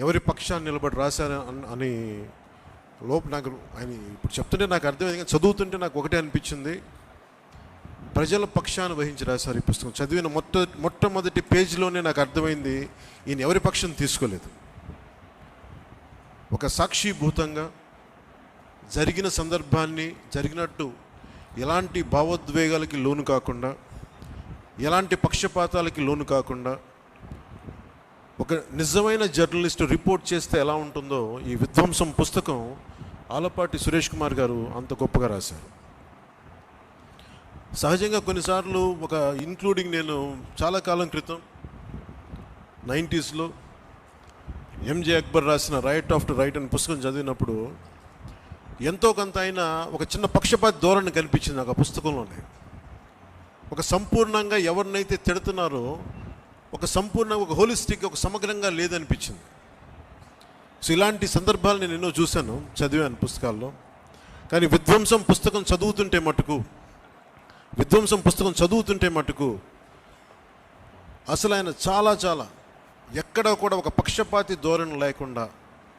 ఎవరి పక్షాన్ని నిలబడి రాశారు అని లోపు నాకు ఆయన ఇప్పుడు చెప్తుంటే నాకు అర్థమైంది. కానీ చదువుతుంటే నాకు ఒకటే అనిపించింది. ప్రజల పక్షాన్ని వహించి రాశారు ఈ పుస్తకం. చదివిన మొట్ట మొట్టమొదటి పేజీలోనే నాకు అర్థమైంది ఈయన ఎవరి పక్షం తీసుకోలేదు. ఒక సాక్షిభూతంగా జరిగిన సందర్భాన్ని జరిగినట్టు ఎలాంటి భావోద్వేగాలకి లోను కాకుండా ఎలాంటి పక్షపాతాలకి లోను కాకుండా ఒక నిజమైన జర్నలిస్ట్ రిపోర్ట్ చేస్తే ఎలా ఉంటుందో ఈ విధ్వంసం పుస్తకం ఆలపాటి సురేష్ కుమార్ గారు అంత గొప్పగా రాశారు. సహజంగా కొన్నిసార్లు ఒక ఇంక్లూడింగ్ నేను చాలా కాలం క్రితం నైంటీస్లో ఎంజే అక్బర్ రాసిన రైట్ ఆఫ్టర్ రైట్ అనే పుస్తకం చదివినప్పుడు ఎంతో కొంత అయినా ఒక చిన్న పక్షపాత ధోరణి కనిపించింది నాకు ఆ పుస్తకంలోనే. ఒక సంపూర్ణంగా ఎవరినైతే తిడుతున్నారో ఒక సంపూర్ణ ఒక హోలిస్టిక్ ఒక సమగ్రంగా లేదనిపించింది. సో ఇలాంటి సందర్భాలు నేను ఎన్నో చూశాను చదివాను పుస్తకాల్లో. కానీ విధ్వంసం పుస్తకం చదువుతుంటే మటుకు విధ్వంసం పుస్తకం చదువుతుంటే మటుకు అసలు ఆయన చాలా చాలా ఎక్కడ కూడా ఒక పక్షపాతి ధోరణి లేకుండా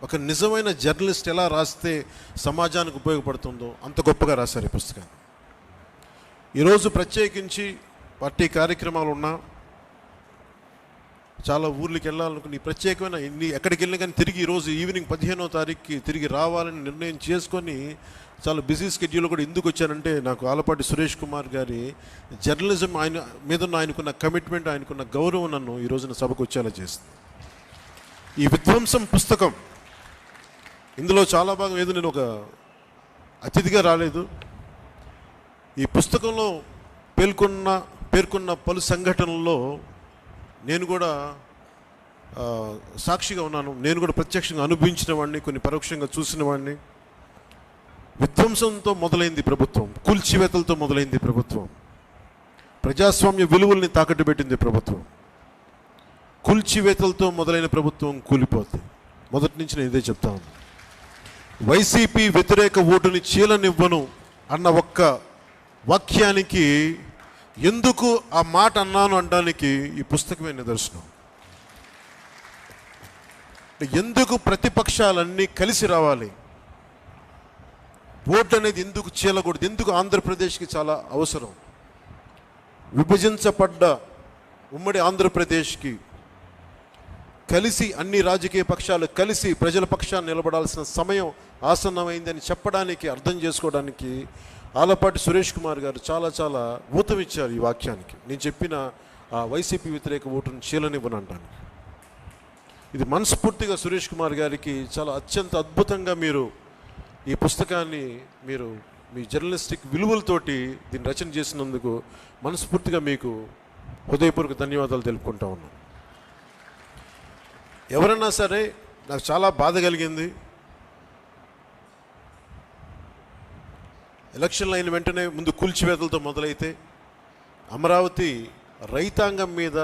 ఒక నిజమైన జర్నలిస్ట్ ఎలా రాస్తే సమాజానికి ఉపయోగపడుతుందో అంత గొప్పగా రాశారు ఈ పుస్తకాన్ని. ఈరోజు ప్రత్యేకించి పార్టీ కార్యక్రమాలు ఉన్నా చాలా ఊర్లకి వెళ్ళాలనుకుని ప్రత్యేకమైన ఇన్ని ఎక్కడికి వెళ్ళినా కానీ తిరిగి ఈరోజు ఈవినింగ్ పదిహేనో తారీఖుకి తిరిగి రావాలని నిర్ణయం చేసుకొని చాలా బిజీ స్కెడ్యూల్ కూడా ఎందుకు వచ్చానంటే నాకు ఆలపాటి సురేష్ కుమార్ గారి జర్నలిజం ఆయన మీద ఉన్న ఆయనకున్న కమిట్మెంట్ ఆయనకున్న గౌరవం నన్ను ఈ రోజున సభకు వచ్చేలా చేస్తుంది ఈ విధ్వంసం పుస్తకం ఇందులో చాలా భాగం ఏదో నేను ఒక అతిథిగా రాలేదు. ఈ పుస్తకంలో పేర్కొన్న పేర్కొన్న పలు సంఘటనల్లో నేను కూడా సాక్షిగా ఉన్నాను. నేను కూడా ప్రత్యక్షంగా అనుభవించిన వాడిని కొన్ని పరోక్షంగా చూసిన వాడిని. విధ్వంసంతో మొదలైంది ప్రభుత్వం. కూల్చివేతలతో మొదలైంది ప్రభుత్వం. ప్రజాస్వామ్య విలువల్ని తాకట్టు పెట్టింది ప్రభుత్వం. కూల్చివేతలతో మొదలైన ప్రభుత్వం కూలిపోతుంది మొదటి నుంచి నేను ఇదే చెప్తా ఉన్నాను వైసీపీ వ్యతిరేక ఓటుని చీలనివ్వను అన్న ఒక్క వాక్యానికి ఎందుకు ఆ మాట అన్నాను అనడానికి ఈ పుస్తకమే నిదర్శనం. ఎందుకు ప్రతిపక్షాలన్నీ కలిసి రావాలి? ఓటు అనేది ఎందుకు చీలకూడదు? ఎందుకు ఆంధ్రప్రదేశ్కి చాలా అవసరం? విభజించబడ్డ ఉమ్మడి ఆంధ్రప్రదేశ్కి కలిసి అన్ని రాజకీయ పక్షాలు కలిసి ప్రజల పక్షాన్ని నిలబడాల్సిన సమయం ఆసన్నమైందని చెప్పడానికి అర్థం చేసుకోవడానికి ఆలపాటి సురేష్ కుమార్ గారు చాలా చాలా ఊతమిచ్చారు ఈ వాక్యానికి. నేను చెప్పిన ఆ వైసీపీ వ్యతిరేక ఓటును చీలనివ్వనంటాను. ఇది మనస్ఫూర్తిగా సురేష్ కుమార్ గారికి చాలా అత్యంత అద్భుతంగా మీరు ఈ పుస్తకాన్ని మీరు మీ జర్నలిస్టిక్ విలువలతోటి దీన్ని రచన చేసినందుకు మనస్ఫూర్తిగా మీకు హృదయపూర్వక ధన్యవాదాలు తెలుపుకుంటా ఉన్నాను. ఎవరన్నా సరే నాకు చాలా బాధ కలిగింది. ఎలక్షన్లు అయిన వెంటనే ముందు కూల్చివేతలతో మొదలైతే అమరావతి రైతాంగం మీద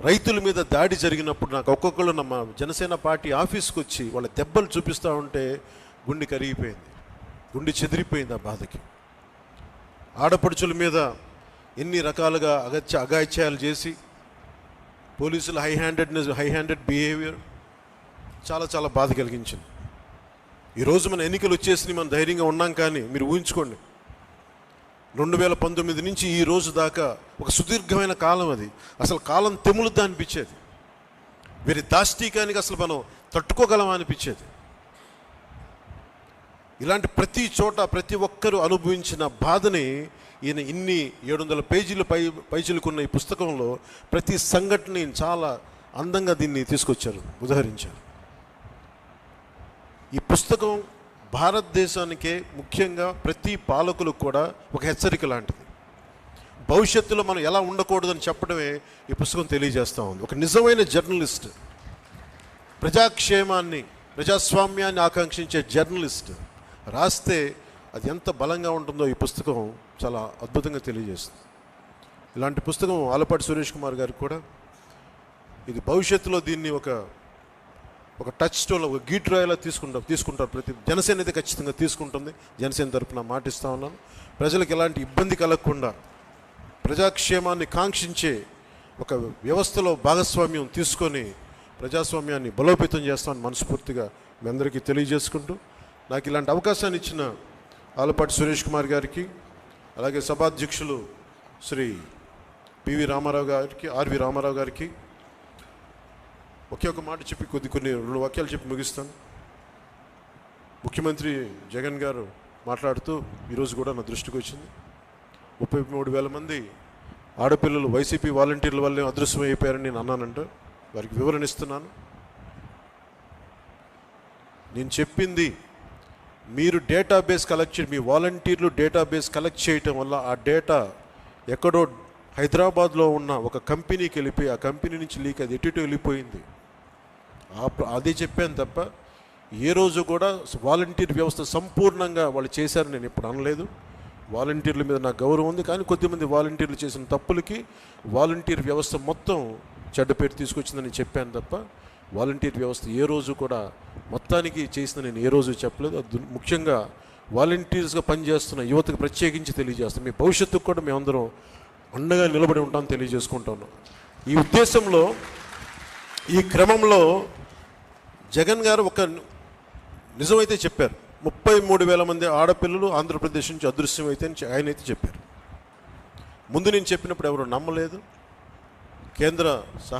రైతుల మీద దాడి జరిగినప్పుడు నాకు ఒక్కొక్కళ్ళు నమ్మ జనసేన పార్టీ ఆఫీస్కి వచ్చి వాళ్ళ దెబ్బలు చూపిస్తూ ఉంటే గుండె కరిగిపోయింది. గుండె చెదిరిపోయింది ఆ బాధకి. ఆడపడుచుల మీద ఎన్ని రకాలుగా అగత్య అగాయిత్యాలు చేసి పోలీసుల high handedness high handed behaviour చాలా చాలా బాధ కలిగించింది. ఈరోజు మన ఎన్నికలు వచ్చేసి మనం ధైర్యంగా ఉన్నాం కానీ మీరు ఊహించుకోండి. రెండు వేల పంతొమ్మిది నుంచి ఈ రోజు దాకా ఒక సుదీర్ఘమైన కాలం అది. అసలు కాలం తెములుద్దా అనిపించేది. వీరి దాష్టీకానికి అసలు మనం తట్టుకోగలమా అనిపించేది. ఇలాంటి ప్రతి చోట ప్రతి ఒక్కరూ అనుభవించిన బాధని ఈయన ఇన్ని ఏడు వందల పేజీలు పై పైచిలుకున్న ఈ పుస్తకంలో ప్రతి సంఘటనని చాలా అందంగా దీన్ని తీసుకొచ్చారు ఉదహరించారు. ఈ పుస్తకం భారతదేశానికే ముఖ్యంగా ప్రతి పాలకులకు కూడా ఒక హెచ్చరిక లాంటిది. భవిష్యత్తులో మనం ఎలా ఉండకూడదని చెప్పడమే ఈ పుస్తకం తెలియజేస్తూ ఉంది. ఒక నిజమైన జర్నలిస్ట్ ప్రజాక్షేమాన్ని ప్రజాస్వామ్యాన్ని ఆకాంక్షించే జర్నలిస్ట్ రాస్తే అది ఎంత బలంగా ఉంటుందో ఈ పుస్తకం చాలా అద్భుతంగా తెలియజేస్తుంది. ఇలాంటి పుస్తకం ఆలపాటి సురేష్ కుమార్ గారికి కూడా ఇది భవిష్యత్తులో దీన్ని ఒక ఒక టచ్ స్టోన్ ఒక గీట్ రాయలా తీసుకుంటారు తీసుకుంటారు ప్రతి జనసేన అయితే ఖచ్చితంగా తీసుకుంటుంది. జనసేన తరపున మాటిస్తా ఉన్నాను. ప్రజలకు ఎలాంటి ఇబ్బంది కలగకుండా ప్రజాక్షేమాన్ని కాంక్షించే ఒక వ్యవస్థలో భాగస్వామ్యం తీసుకొని ప్రజాస్వామ్యాన్ని బలోపేతం చేస్తామని మనస్ఫూర్తిగా మీ అందరికీ తెలియజేసుకుంటూ నాకు ఇలాంటి అవకాశాన్ని ఇచ్చిన ఆలపాటి సురేష్ కుమార్ గారికి అలాగే సభాధ్యక్షులు శ్రీ పివి రామారావు గారికి ఆర్వి రామారావు గారికి ఒకే ఒక మాట చెప్పి కొద్ది కొన్ని రెండు వాక్యాలు చెప్పి ముగిస్తాను. ముఖ్యమంత్రి జగన్ గారు మాట్లాడుతూ ఈరోజు కూడా నా దృష్టికి వచ్చింది. ముప్పై మూడు వేల మంది ఆడపిల్లలు వైసీపీ వాలంటీర్ల వల్లే అదృశ్యం అయిపోయారని నేను అన్నానంట. వారికి వివరణ ఇస్తున్నాను. నేను చెప్పింది మీరు డేటాబేస్ కలెక్ట్ మీ వాలంటీర్లు డేటాబేస్ కలెక్ట్ చేయటం వల్ల ఆ డేటా ఎక్కడో హైదరాబాద్లో ఉన్న ఒక కంపెనీకి వెళ్ళిపోయి ఆ కంపెనీ నుంచి లీక్ అది ఎటుటో వెళ్ళిపోయింది. అదే చెప్పాను తప్ప ఏ రోజు కూడా వాలంటీర్ వ్యవస్థ సంపూర్ణంగా వాళ్ళు చేశారని నేను ఇప్పుడు అనలేదు. వాలంటీర్ల మీద నాకు గౌరవం ఉంది. కానీ కొద్దిమంది వాలంటీర్లు చేసిన తప్పులకి వాలంటీర్ వ్యవస్థ మొత్తం చెడ్డ పేరు తీసుకొచ్చిందని చెప్పాను తప్ప వాలంటీర్ వ్యవస్థ ఏ రోజు కూడా మొత్తానికి చేసిన నేను ఏ రోజు చెప్పలేదు. అది ముఖ్యంగా వాలంటీర్స్గా పనిచేస్తున్న యువతకు ప్రత్యేకించి తెలియజేస్తాం మీ భవిష్యత్తుకు కూడా మేమందరం అండగా నిలబడి ఉంటాం తెలియజేసుకుంటాను. ఈ ఉద్దేశంలో ఈ క్రమంలో జగన్ గారు ఒక నిజమైతే చెప్పారు. ముప్పై మూడు వేల మంది ఆడపిల్లలు ఆంధ్రప్రదేశ్ నుంచి అదృశ్యం అయితే ఆయన అయితే చెప్పారు. ముందు నేను చెప్పినప్పుడు ఎవరు నమ్మలేదు. కేంద్ర సహ